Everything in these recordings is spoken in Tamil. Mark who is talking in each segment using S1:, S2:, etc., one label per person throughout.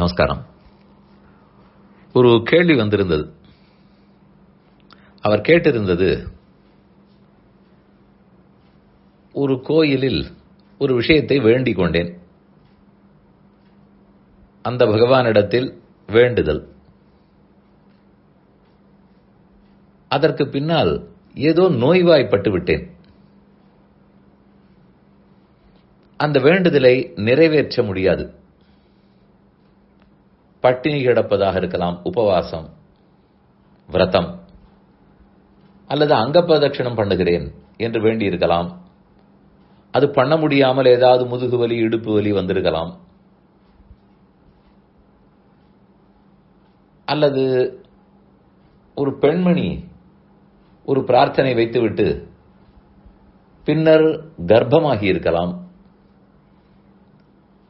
S1: நமஸ்காரம். ஒரு கேள்வி வந்திருந்தது. அவர் கேட்டிருந்தது ஒரு கோயிலில் ஒரு விஷயத்தை வேண்டிக் கொண்டேன். அந்த பகவானிடத்தில் வேண்டுதல். அதற்கு பின்னால் ஏதோ நோய்வாய்ப்பட்டு விட்டேன். அந்த வேண்டுதலை நிறைவேற்ற முடியாது. பட்டினி கிடப்பதாக இருக்கலாம் உபவாசம் விரதம் அல்லது அங்கப்பிரதட்சணம் பண்ணுகிறேன் என்று வேண்டியிருக்கலாம் அது பண்ண முடியாமல் ஏதாவது முதுகு வலி இடுப்பு வலி வந்திருக்கலாம். அல்லது ஒரு பெண்மணி ஒரு பிரார்த்தனை வைத்துவிட்டு பின்னர் கர்ப்பமாகி இருக்கலாம்.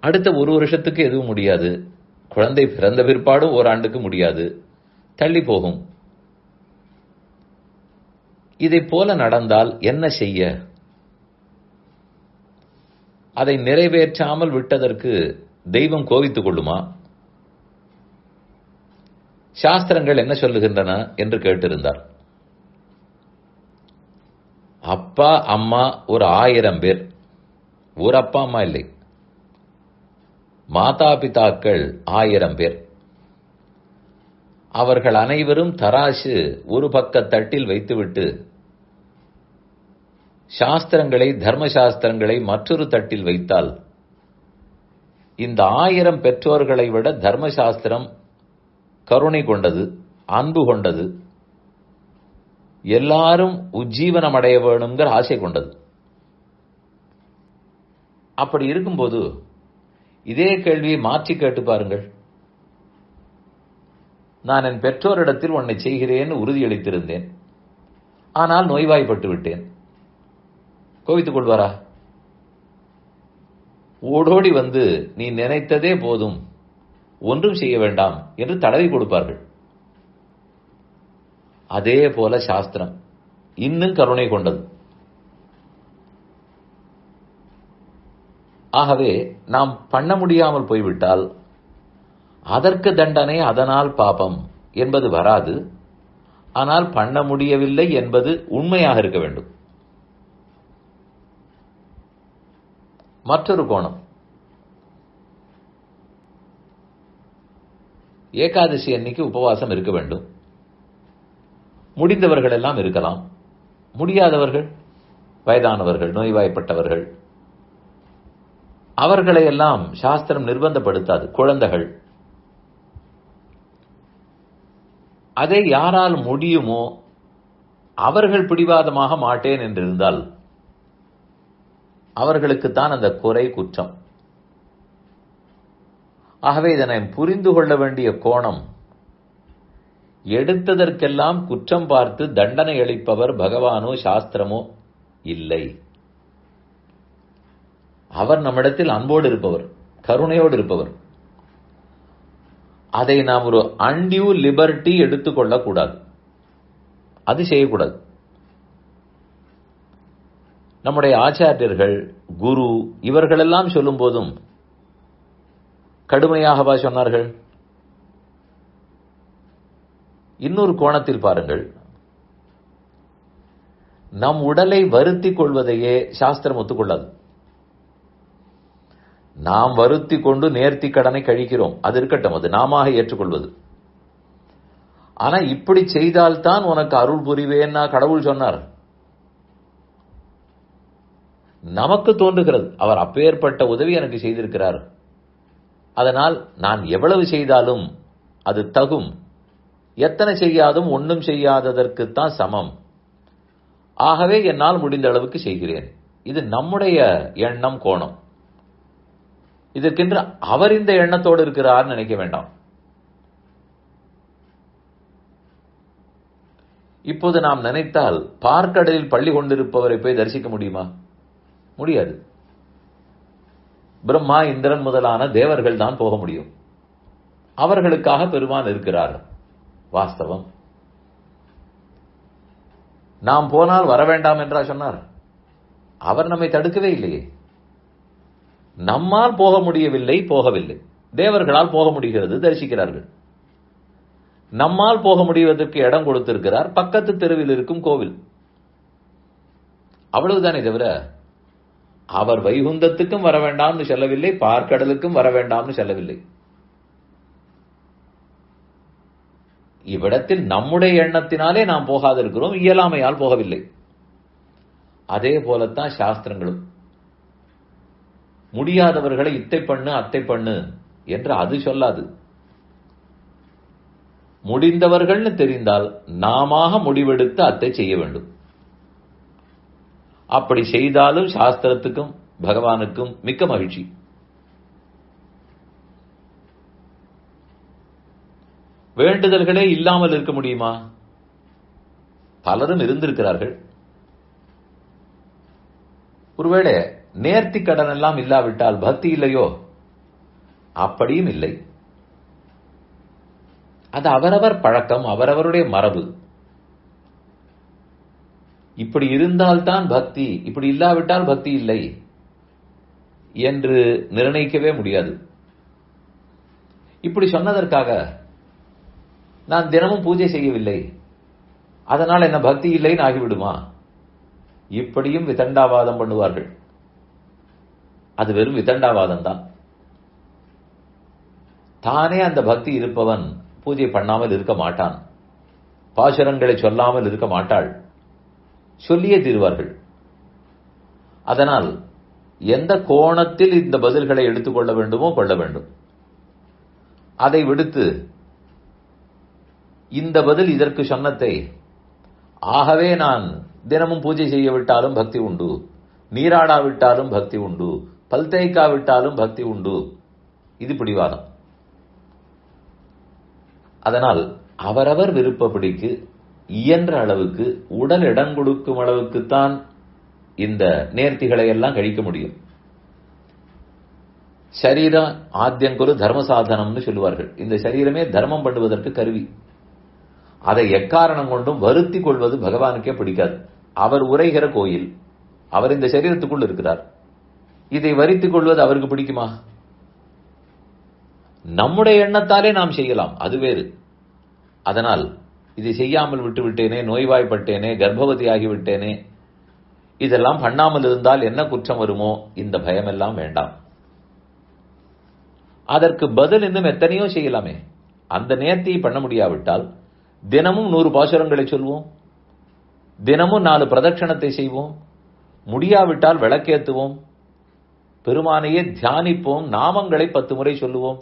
S1: அடுத்த ஒரு வருஷத்துக்கு எதுவும் முடியாது. குழந்தை பிறந்த பிற்பாடும் ஓராண்டுக்கு முடியாது. தள்ளி போகும். இதை போல நடந்தால் என்ன செய்ய? அதை நிறைவேற்றாமல் விட்டதற்கு தெய்வம் கோவித்துக் கொள்ளுமா? சாஸ்திரங்கள் என்ன சொல்லுகின்றன என்று கேட்டிருந்தார். அப்பா அம்மா ஒரு ஆயிரம் பேர். ஒரு அப்பா அம்மா இல்லை. மாதாபிதாக்கள் ஆயிரம் பேர். அவர்கள் அனைவரும் தராசு ஒரு பக்க தட்டில் வைத்துவிட்டு சாஸ்திரங்களை தர்ம சாஸ்திரங்களை மற்றொரு தட்டில் வைத்தால் இந்த ஆயிரம் பெற்றோர்களை விட தர்மசாஸ்திரம் கருணை கொண்டது அன்பு கொண்டது எல்லாரும் உஜ்ஜீவனம் அடைய வேணுங்கிற ஆசை கொண்டது. அப்படி இருக்கும்போது இதே கேள்வியை மாற்றி கேட்டு பாருங்கள். நான் என் பெற்றோரிடத்தில் உன்னை செய்கிறேன் உறுதியளித்திருந்தேன். ஆனால் நோய்வாய்ப்பட்டு விட்டேன். கோவித்துக் கொள்வாரா? ஓடோடி வந்து நீ நினைத்ததே போதும். ஒன்றும் செய்ய வேண்டாம் என்று தடவி கொடுப்பார்கள். அதே போல சாஸ்திரம். இன்னும் கருணை கொண்டது. ஆகவே நாம் பண்ண முடியாமல் போய்விட்டால் அதற்கு தண்டனை அதனால் பாபம் என்பது வராது. ஆனால் பண்ண முடியவில்லை என்பது உண்மையாக இருக்க வேண்டும். மற்றொரு கோணம். ஏகாதசி அன்னைக்கு உபவாசம் இருக்க வேண்டும். முடிந்தவர்கள் எல்லாம் இருக்கலாம். முடியாதவர்கள் வயதானவர்கள் நோய்வாய்ப்பட்டவர்கள் அவர்களை எல்லாம் சாஸ்திரம் நிர்பந்தப்படுத்தாது குழந்தைகள். அதை யாரால் முடியுமோ அவர்கள் பிடிவாதமாக மாட்டேன் என்றிருந்தால் அவர்களுக்குத்தான் அந்த குறை குற்றம். ஆகவே இதனை புரிந்து கொள்ள வேண்டிய கோணம் எடுத்ததற்கெல்லாம் குற்றம் பார்த்து தண்டனை அளிப்பவர் பகவானோ சாஸ்திரமோ இல்லை. அவர் நம்மிடத்தில் அன்போடு இருப்பவர் கருணையோடு இருப்பவர். அதை நாம் ஒரு அன்டியூ லிபர்ட்டி எடுத்துக்கொள்ளக்கூடாது. அது செய்யக்கூடாது. நம்முடைய ஆச்சாரியர்கள் குரு இவர்களெல்லாம் சொல்லும் போதும் கடுமையாகவா சொன்னார்கள்? இன்னொரு கோணத்தில் பாருங்கள். நம் உடலை வருத்தி கொள்வதையே சாஸ்திரம் ஒத்துக்கொள்ளாது. நாம் வருத்தி கொண்டு நேர்த்தி கடனை கழிக்கிறோம். அது இருக்கட்டும் அது நாம ஏற்றுக்கொள்வது. ஆனா இப்படி செய்தால்தான் உனக்கு அருள் புரிவேன்னா கடவுள் சொன்னார். நமக்கு தோன்றுகிறது. அவர் அப்பேற்பட்ட உதவி எனக்கு செய்திருக்கிறார். அதனால் நான் எவ்வளவு செய்தாலும் அது தகும். எத்தனை செய்யாதும் ஒன்றும் செய்யாததற்குத்தான் சமம். ஆகவே என்னால் முடிந்த அளவுக்கு செய்கிறேன். இது நம்முடைய எண்ணம் கோணம். இதற்கென்று அவர் இந்த எண்ணத்தோடு இருக்கிறார் நினைக்க வேண்டாம். இப்போது நாம் நினைத்தால் பார்க்கடலில் பள்ளி கொண்டிருப்பவரை போய் தரிசிக்க முடியுமா? முடியாது. பிரம்மா இந்திரன் முதலான தேவர்கள் தான் போக முடியும். அவர்களுக்காக பெருமான் இருக்கிறார். வாஸ்தவம். நாம் போனால் வர வேண்டாம் என்றா சொன்னார். அவர் நம்மை தடுக்கவே இல்லையே. நம்மால் போக முடியவில்லை போகவில்லை. தேவர்களால் போக முடிகிறது தரிசிக்கிறார்கள். நம்மால் போக முடிவதற்கு இடம் கொடுத்திருக்கிறார். பக்கத்து தெருவில் இருக்கும் கோவில். அவ்வளவுதானே தவிர அவர் வைகுந்தத்துக்கும் வர வேண்டாம்னு சொல்லவில்லை பார்க்கடலுக்கும் வர வேண்டாம்னு சொல்லவில்லை. இவ்விடத்தில் நம்முடைய எண்ணத்தினாலே நாம் போகாதிருக்கிறோம் இயலாமையால் போகவில்லை. அதே போலத்தான் சாஸ்திரங்களும். முடியாதவர்களை இத்தை பண்ணு அத்தை பண்ணு என்று அது சொல்லாது. முடிந்தவர்கள்னு தெரிந்தால் நாம முடிவெடுத்து அத்தை செய்ய வேண்டும். அப்படி செய்தாலும் சாஸ்திரத்துக்கும் பகவானுக்கும் மிக்க மகிழ்ச்சி. வேண்டுதல்களே இல்லாமல் இருக்க முடியுமா? பலரும் இருந்திருக்கிறார்கள். ஒருவேளை நேர்த்தி கடன் எல்லாம் இல்லாவிட்டால் பக்தி இல்லையோ? அப்படியும் இல்லை. அது அவரவர் பழக்கம் அவரவருடைய மரபு. இப்படி இருந்தால்தான் பக்தி இப்படி இல்லாவிட்டால் பக்தி இல்லை என்று நிர்ணயிக்கவே முடியாது. இப்படி சொன்னதற்காக நான் தினமும் பூஜை செய்யவில்லை. அதனால் என்ன பக்தி இல்லைன்னு ஆகிவிடுமா? இப்படியும் விதண்டாவாதம் பண்ணுவார்கள். அது வெறும் விதண்டாவாதம் தான் தானே அந்த பக்தி இருப்பவன் பூஜை பண்ணாமல் இருக்க மாட்டான். பாசுரங்களை சொல்லாமல் இருக்க மாட்டாள். சொல்லியே தீர்வார்கள். அதனால் எந்த கோணத்தில் இந்த பதில்களை எடுத்துக்கொள்ள வேண்டுமோ கொள்ள வேண்டும். அதை விடுத்து இந்த பதில் இதற்கு சொன்னத்தை ஆகவே நான் தினமும் பூஜை செய்யவிட்டாலும் பக்தி உண்டு நீராடாவிட்டாலும் பக்தி உண்டு பல் தேய்க்காவிட்டாலும் பக்தி உண்டு. இது பிடிவாதம். அதனால் அவரவர் விருப்பப்படிக்கு இயன்ற அளவுக்கு உடல் இடம் கொடுக்கும் அளவுக்குத்தான் இந்த நேர்த்திகளை எல்லாம் கழிக்க முடியும். சரீரம் ஆத்தியங்குரு தர்ம சாதனம்னு சொல்லுவார்கள். இந்த சரீரமே தர்மம் பண்ணுவதற்கு கருவி. அதை எக்காரணம் கொண்டும் வருத்தி கொள்வது பகவானுக்கே பிடிக்காது. அவர் உரைகிற கோயில் அவர் இந்த சரீரத்துக்குள் இருக்கிறார். இதை வரித்துக் கொள்வது அவருக்கு பிடிக்குமா? நம்முடைய எண்ணத்தாலே நாம் செய்யலாம் அது வேறு. அதனால் இதை செய்யாமல் விட்டுவிட்டேனே நோய்வாய்ப்பட்டேனே கர்ப்பவதி ஆகிவிட்டேனே இதெல்லாம் பண்ணாமல் இருந்தால் என்ன குற்றம் வருமோ இந்த பயமெல்லாம் வேண்டாம். அதற்கு பதில் இன்னும் எத்தனையோ செய்யலாமே. அந்த நேர்த்தியை பண்ண முடியாவிட்டால் தினமும் நூறு பாசுரங்களை சொல்வோம். தினமும் நாலு பிரதட்சணத்தை செய்வோம். முடியாவிட்டால் விளக்கேத்துவோம். பெருமானையே தியானிப்போம் நாமங்களை பத்து முறை சொல்லுவோம்.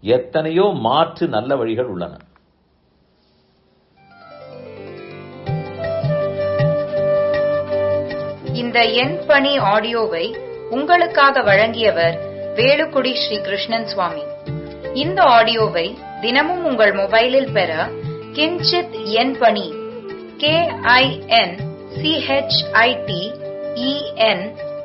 S1: எத்தனையோ மாற்று நல்ல வழிகள் உள்ளன.
S2: இந்த எண் பணி ஆடியோவை உங்களுக்காக வழங்கியவர் வேலுக்குடி ஸ்ரீ கிருஷ்ணன் சுவாமி. இந்த ஆடியோவை தினமும் உங்கள் மொபைலில் பெற கிஞ்சித் எண் பணி கே ஐ என் சிஹெச்ஐடி இஎன்